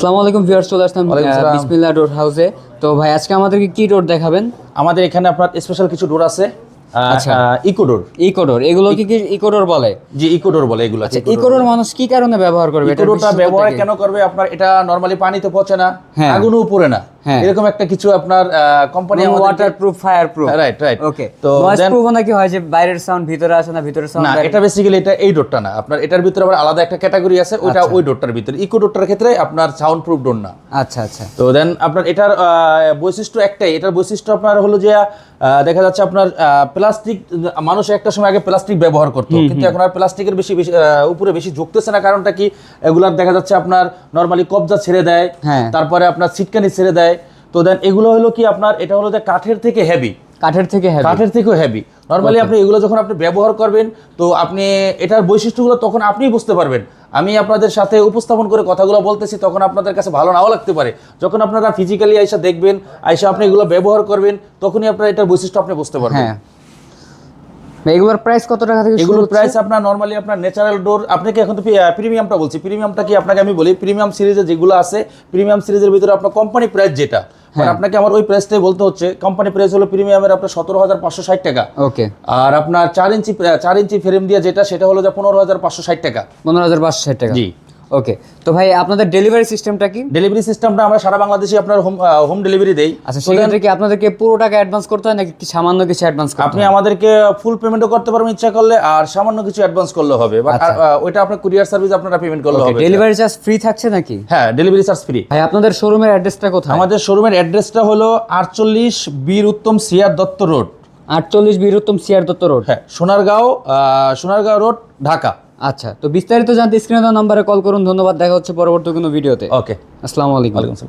আসসালামু আলাইকুম ভিউয়ার্স চলে আসলাম বিসমিল্লাহ ডোর হাউসে। তো ভাই আজকে আমাদেরকে কি ডোর দেখাবেন? আমাদের এখানে আপনার স্পেশাল কিছু ডোর আছে। আচ্ছা। ইকোডোর। ইকোডোর এগুলো কি কি ইকোডোর বলে? জি ইকোডোর বলে এগুলো। আছে ইকোডোর মানুষ কি কারণে ব্যবহার করবে? ইকোডোরটা ব্যবহার কেন করবে? আপনার এটা নরমালি পানিতে পচে না হ্যাঁ। আগুনও পড়ে না। এরকম একটা কিছু আপনার কোম্পানি আমাদের water proof fire proof right right okay তো নয়েজ প্রুফ নাকি হয় যে বাইরের সাউন্ড ভিতরে আসে না ভিতরের সাউন্ড না এটা বেসিক্যালি এটা এই ডোরটা না। আপনার এটার ভিতরে আবার আলাদা একটা ক্যাটাগরি আছে ওইটা আচ্ছা। ওই ডোরটার ভিতরে। ইকো ডোরটার ক্ষেত্রে আপনার সাউন্ড প্রুফ ডোর না। আচ্ছা আচ্ছা। তো দেন আপনার এটার বৈশিষ্ট্য একটাই। এটার বৈশিষ্ট্য আপনার হলো যে দেখা যাচ্ছে আপনার প্লাস্টিক মানুষ একটা সময় আগে প্লাস্টিক ব্যবহার করতো। কিন্তু এখন আর প্লাস্টিকের বেশি উপরে বেশি ঝুঁকতেছে না। কারণটা কি? এগুলার দেখা যাচ্ছে আপনার নর্মালি কবজা ছেড়ে দেয়। হ্যাঁ। তারপরে আপনার সিটকানি ছেড়ে দেয়। তো দেন এগুলো হলো কি আপনার এটা হলো যে কাঠের থেকে হেভি কাঠের থেকে হ্যাঁ কাঠের থেকেও হেভি নর্মালি আপনি এগুলো যখন আপনি ব্যবহার করবেন তো আপনি এটার বৈশিষ্ট্যগুলো তখন আপনিই বুঝতে পারবেন। আমি আপনাদের সাথে উপস্থাপন করে কথাগুলো বলতেছি তখন আপনাদের কাছে ভালো নাও লাগতে পারে। যখন আপনারা ফিজিক্যালি আইসা দেখবেন আইসা আপনি এগুলো ব্যবহার করবেন তখনই আপনার এটার বৈশিষ্ট্য আপনি বুঝতে পারবেন। হ্যাঁ। এগুলোর প্রাইস কত টাকা থেকে এগুলোর প্রাইস আপনার নর্মালি আপনার ন্যাচারাল ডোর আপনাকে এখন তো প্রিমিয়ামটা বলছি। প্রিমিয়ামটা কি আপনাকে আমি বলি? প্রিমিয়াম সিরিজে যেগুলো আছে প্রিমিয়াম সিরিজের ভিতরে আপনার কোম্পানি প্রাইস যেটা আপনাকে আমার ওই প্রাইসটাই বলতে হচ্ছে। কোম্পানি প্রাইস হলো প্রিমিয়ামের আপনার সতেরো হাজার পাঁচশো ষাট টাকা। ওকে আর আপনার চার ইঞ্চি চার ইঞ্চি ফ্রেম দিয়ে যেটা সেটা হলো যে পনেরো হাজার পাঁচশো ষাট টাকা। পনেরো হাজার পাঁচশো ষাট টাকা। জি। ওকে তো ভাই আপনাদের ডেলিভারি সিস্টেমটা কি? ডেলিভারি সিস্টেমটা আমরা সারা বাংলাদেশে আপনার হোম হোম ডেলিভারি দেই। আচ্ছা সেক্ষেত্রে কি আপনাদেরকে পুরো টাকা অ্যাডভান্স করতে হয় নাকি সামান্য কিছু অ্যাডভান্স করতে আপনি আমাদেরকে ফুল পেমেন্টও করতে পারবেন ইচ্ছা করলে আর সামান্য কিছু অ্যাডভান্স করলে হবে। বাট ওইটা আপনার কুরিয়ার সার্ভিস আপনারা পেমেন্ট করলে হবে। ডেলিভারি চার্জ ফ্রি থাকছে নাকি? হ্যাঁ ডেলিভারি চার্জ ফ্রি ভাই আপনাদের শোরুমের অ্যাড্রেসটা কোথায়? আমাদের শোরুমের অ্যাড্রেসটা হলো আটচল্লিশ বীর উত্তম সিয়ার দত্ত রোড। আটচল্লিশ বীরুত্তম সিআর দত্ত রোড। হ্যাঁ সোনারগাঁও সোনারগাঁও রোড ঢাকা। আচ্ছা তো বিস্তারিত জানতে স্ক্রিনে দেওয়া নাম্বারে কল করুন ধন্যবাদ দেখা হচ্ছে পরবর্তী কোনো ভিডিওতে ওকে আসসালামু আলাইকুম।